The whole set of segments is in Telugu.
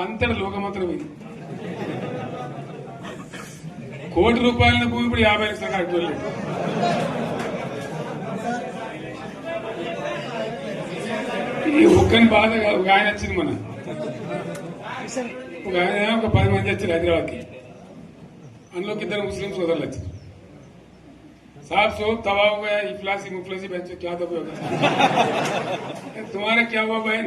అంతటి లోకమంతరం ఇది కోటి రూపాయల భూమి ఇప్పుడు యాభై లక్షల కట్టుకోలేదు ఈ ఒక్కని బాధ కాదు, ఒక ఆయన వచ్చింది మన ఒక ఆయన ఒక పది మంది వచ్చారు హైదరాబాద్కి అందులోకి ఇద్దరు ముస్లిం సోదరులు వచ్చారు साहब सो तवा हो गया इफलासी मुफलसी बच्चे क्या दबे होगा तुम्हारा क्या हुआ बहन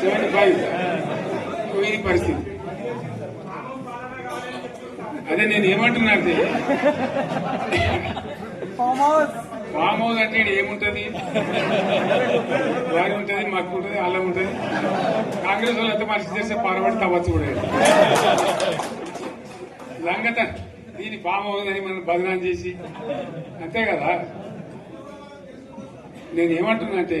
సెవెంటీ ఫైవ్ ఇది పరిస్థితి. అదే నేను ఏమంటున్నా అంటే ఫామ్ హౌస్ అంటే ఏముంటది? వారి ఉంటది మాకు ఉంటది అల్లం ఉంటది. కాంగ్రెస్ వాళ్ళు ఎంత మనిషి చేస్తే పారబడి తవ్వచ్చు కూడా. లంగత దీని ఫామ్ హౌస్ అని మనం బదనాం చేసి అంతే కదా. నేను ఏమంటున్నా అంటే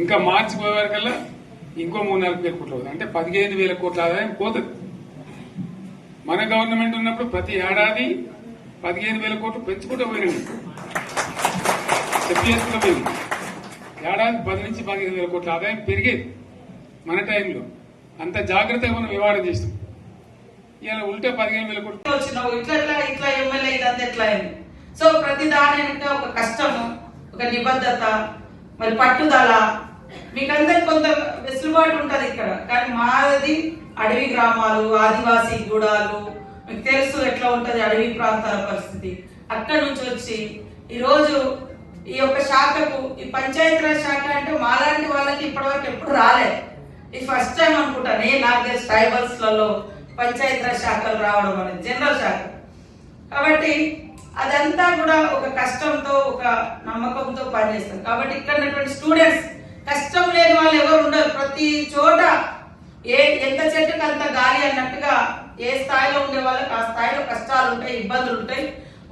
ఇంకా మార్చి పోయేవరకల్లా ఇంకో మూడు నాలుగు వేల కోట్లు అవుతుంది. అంటే పదిహేను వేల కోట్ల ఆదాయం పోతుంది. మన గవర్నమెంట్ ఉన్నప్పుడు ప్రతి ఏడాది పదిహేను వేల కోట్లు పెంచుకుంటూ పోయినాయి చెప్పేసుకుంటూ పోయింది ఏడాది పది నుంచి పదిహేను వేల కోట్ల ఆదాయం పెరిగేది మన టైంలో. అంత జాగ్రత్తగా మనం వివాదం చేస్తాం. ఇలా ఉంటే పదిహేను వేల కోట్లు. వచ్చినావు ఇట్లా ఇట్లా ఇట్లా ఎమ్మెల్యే ఇదంతా ఎట్లా అయింది? సో ప్రతి దాని అంటే ఒక కష్టము ఒక నిబద్ధత మరి పట్టుదల. మీకందరికి కొంత వెసులుబాటు ఉంటుంది ఇక్కడ. కానీ మాది అడవి గ్రామాలు ఆదివాసీ గూడాలు. మీకు తెలుసు ఎట్లా ఉంటుంది అడవి ప్రాంతాల పరిస్థితి. అక్కడి నుంచి వచ్చి ఈరోజు ఈ యొక్క శాఖకు ఈ పంచాయతీరాజ్ శాఖ అంటే మాలాంటి వాళ్ళకి ఇప్పటివరకు ఎప్పుడు రాలే. ఈ ఫస్ట్ టైం అనుకుంటా. నేను నాకు తెలిసి ట్రైబల్స్లలో పంచాయతీరాజ్ శాఖలు రావడం అనేది జనరల్ శాఖ. కాబట్టి అదంతా కూడా ఒక కష్టంతో ఒక నమ్మకంతో పనిచేస్తారు కాబట్టి ఇక్కడ ఉన్నటువంటి స్టూడెంట్స్ కష్టం లేని వాళ్ళు ఎవరు ఉండరు. ప్రతి చోట ఏ ఎంత చెట్టుకు అంత గాలి అన్నట్టుగా ఏ స్థాయిలో ఉండే వాళ్ళకి ఆ స్థాయిలో కష్టాలు ఉంటాయి ఇబ్బందులు ఉంటాయి.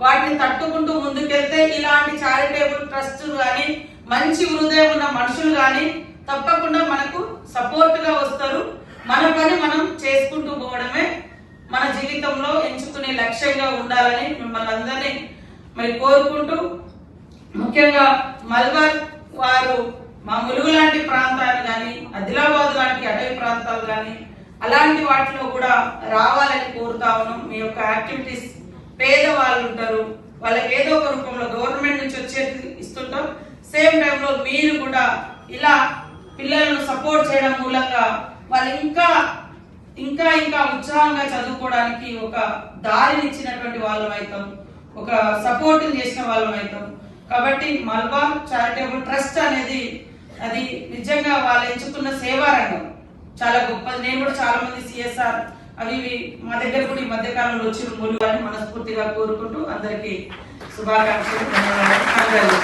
వాటిని తట్టుకుంటూ ముందుకెళ్తే ఇలాంటి చారిటేబుల్ ట్రస్టులు కానీ మంచి హృదయం ఉన్న మనుషులు కానీ తప్పకుండా మనకు సపోర్ట్గా వస్తారు. మన పని మనం చేసుకుంటూ పోవడమే జీవితంలో ఎంచుకునే లక్ష్యంగా ఉండాలని మిమ్మల్ని అందరినీ మరి కోరుకుంటూ ముఖ్యంగా మల్బార్ వారు మా ములుగు లాంటి ప్రాంతాలు కానీ ఆదిలాబాద్ లాంటి అటవీ ప్రాంతాలు కానీ అలాంటి వాటిలో కూడా రావాలని కోరుతా ఉన్నాం. మీ యొక్క యాక్టివిటీస్ పేదవాళ్ళు ఉంటారు వాళ్ళకి ఏదో ఒక రూపంలో గవర్నమెంట్ నుంచి వచ్చేది ఇస్తుంటాం. సేమ్ టైంలో మీరు కూడా ఇలా పిల్లలను సపోర్ట్ చేయడం మూలంగా వాళ్ళు ఇంకా ఇంకా ఇంకా ఉత్సాహంగా చదువుకోవడానికి ఒక దారిని ఇచ్చినటువంటి వాళ్ళం అవుతాం ఒక సపోర్ట్ చేసిన వాళ్ళం అవుతాం కాబట్టి మల్బార్ చారిటబుల్ ట్రస్ట్ అనేది అది నిజంగా వాళ్ళు ఎంచుకున్న సేవా రంగం చాలా గొప్పది. నేను కూడా చాలా మంది సిఎస్ఆర్ అవి ఇవి మా దగ్గర కూడా ఈ మధ్య కాలంలో వచ్చిన మూలు అని మనస్ఫూర్తిగా కోరుకుంటూ అందరికీ శుభాకాంక్షలు ధన్యవాదాలు.